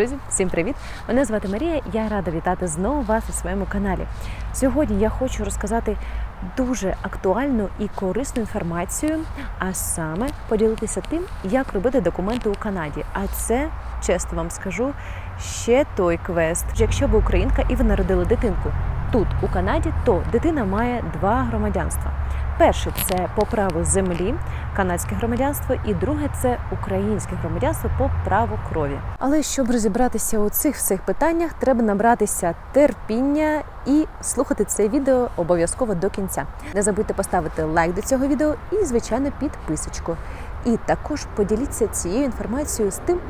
Друзі, всім привіт! Мене звати Марія. Я рада вітати знову вас у своєму каналі. Сьогодні я хочу розказати дуже актуальну і корисну інформацію, а саме поділитися тим, як робити документи у Канаді. А це, чесно вам скажу, ще той квест. Якщо ви українка і ви народили дитинку тут, у Канаді, то дитина має два громадянства. Перше це по праву землі, канадське громадянство, і друге це українське громадянство по праву крові. Але щоб розібратися у цих всіх питаннях, треба набратися терпіння і слухати це відео обов'язково до кінця. Не забудьте поставити лайк до цього відео і, звичайно, підписочку. І також поділіться цією інформацією з тим,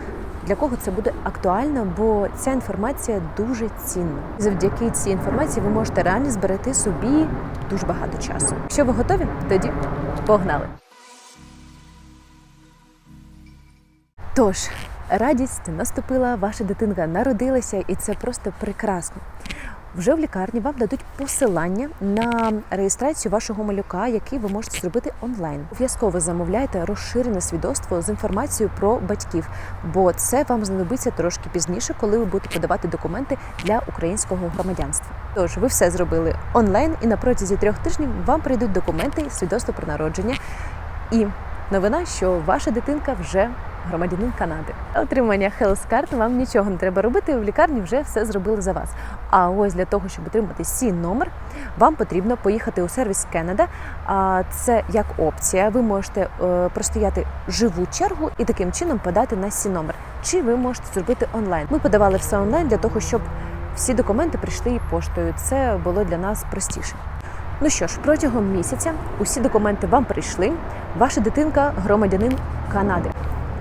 для кого це буде актуально, бо ця інформація дуже цінна. Завдяки цій інформації ви можете реально зберегти собі дуже багато часу. Якщо ви готові, тоді погнали. Тож, радість наступила, ваша дитинка народилася, і це просто прекрасно. Вже в лікарні вам дадуть посилання на реєстрацію вашого малюка, який ви можете зробити онлайн. Обов'язково замовляйте розширене свідоцтво з інформацією про батьків, бо це вам знадобиться трошки пізніше, коли ви будете подавати документи для українського громадянства. Тож ви все зробили онлайн, і на протязі трьох тижнів вам прийдуть документи свідоцтво про народження. І новина, що ваша дитинка вже громадянин Канади. Отримання Health Card вам нічого не треба робити. В лікарні вже все зробили за вас. А ось для того, щоб отримати сі номер, вам потрібно поїхати у сервіс Canada. А це як опція. Ви можете е, простояти живу чергу і таким чином подати на сі номер. Чи ви можете зробити онлайн? Ми подавали все онлайн для того, щоб всі документи прийшли поштою. Це було для нас простіше. Ну що ж, протягом місяця усі документи вам прийшли. Ваша дитинка громадянин Канади.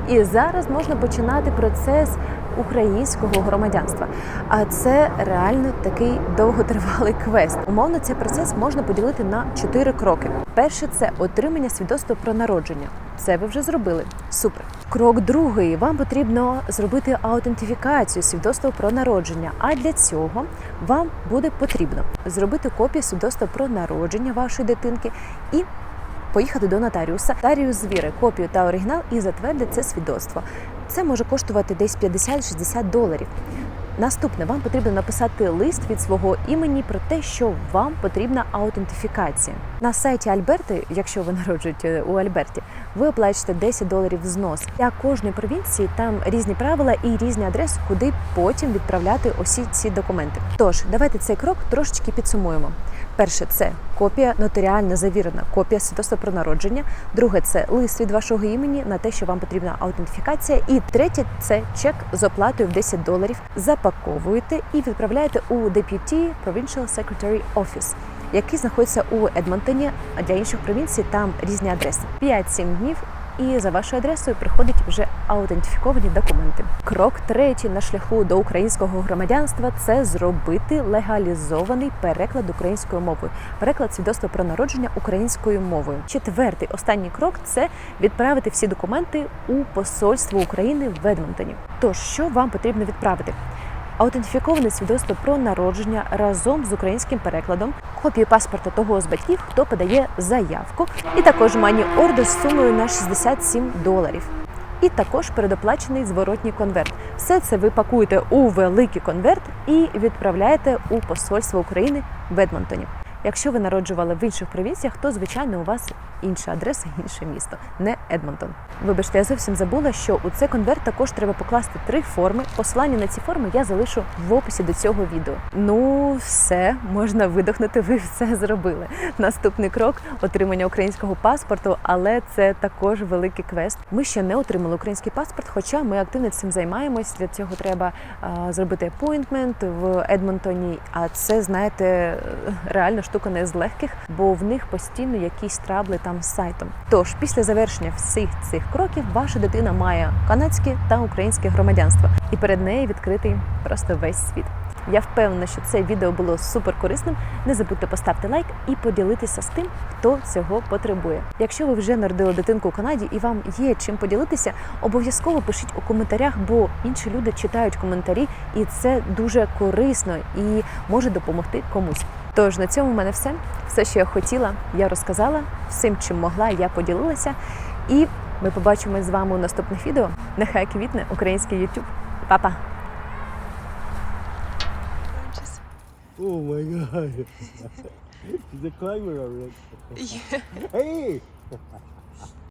І зараз можна починати процес українського громадянства. А це реально такий довготривалий квест. Умовно, цей процес можна поділити на чотири кроки. Перше це отримання свідоцтва про народження. Це ви вже зробили. Супер. Крок другий. Вам потрібно зробити аутентифікацію свідоцтва про народження. А для цього вам буде потрібно зробити копію свідоцтва про народження вашої дитинки і поїхати до нотаріуса. Нотаріус звіри копію та оригінал і затвердить це свідоцтво. Це може коштувати десь 50-60 доларів. Наступне вам потрібно написати лист від свого імені про те, що вам потрібна аутентифікація. На сайті Альберти, якщо ви народжуєте у Альберті, ви оплачуєте 10 доларів взнос. Для кожної провінції там різні правила і різні адреси, куди потім відправляти усі ці документи. Тож давайте цей крок трошечки підсумуємо. Перше це копія нотаріально завірена, копія свідоцтва про народження. Друге це лист від вашого імені на те, що вам потрібна аутентифікація. І третє це чек з оплатою в 10 доларів. Запаковуєте і відправляєте у Deputy Provincial Secretary Office, який знаходиться у Едмонтоні. А для інших провінцій там різні адреси. 5-7 днів. І за вашою адресою приходять вже аутентифіковані документи. Крок третій на шляху до українського громадянства це зробити легалізований переклад українською мовою, переклад свідоцтва про народження українською мовою. Четвертий останній крок це відправити всі документи у посольство України в Едмонтоні. Тож що вам потрібно відправити? Аутентифіковане свідоцтво про народження разом з українським перекладом, копію паспорта того з батьків, хто подає заявку, і також мані ордер з сумою на 67 доларів. І також передоплачений зворотній конверт. Все це ви пакуєте у великий конверт і відправляєте у посольство України в Едмонтоні. Якщо ви народжували в інших провінціях, то звичайно у вас інша адреса, інше місто, не Едмонтон. Вибачте, я зовсім забула, що у цей конверт також треба покласти три форми. Посилання на ці форми я залишу в описі до цього відео. Ну, все можна видохнути. Ви все зробили. Наступний крок отримання українського паспорту, але це також великий квест. Ми ще не отримали український паспорт, хоча ми активно цим займаємось. Для цього треба зробити апойнтмент в Едмонтоні. А це знаєте реально штука не з легких, бо в них постійно якісь трабли там з сайтом. Тож, після завершення всіх цих кроків, ваша дитина має канадське та українське громадянство, і перед нею відкритий просто весь світ. Я впевнена, що це відео було супер корисним. Не забудьте поставити лайк і поділитися з тим, хто цього потребує. Якщо ви вже народили дитинку у Канаді і вам є чим поділитися, обов'язково пишіть у коментарях, бо інші люди читають коментарі, і це дуже корисно і може допомогти комусь. Тож на цьому в мене все. Все, що я хотіла, я розказала. Всім, чим могла, я поділилася. І ми побачимось з вами у наступних відео. Нехай квітне український YouTube. Па-па! Oh my god. The climber already? Yeah. Hey!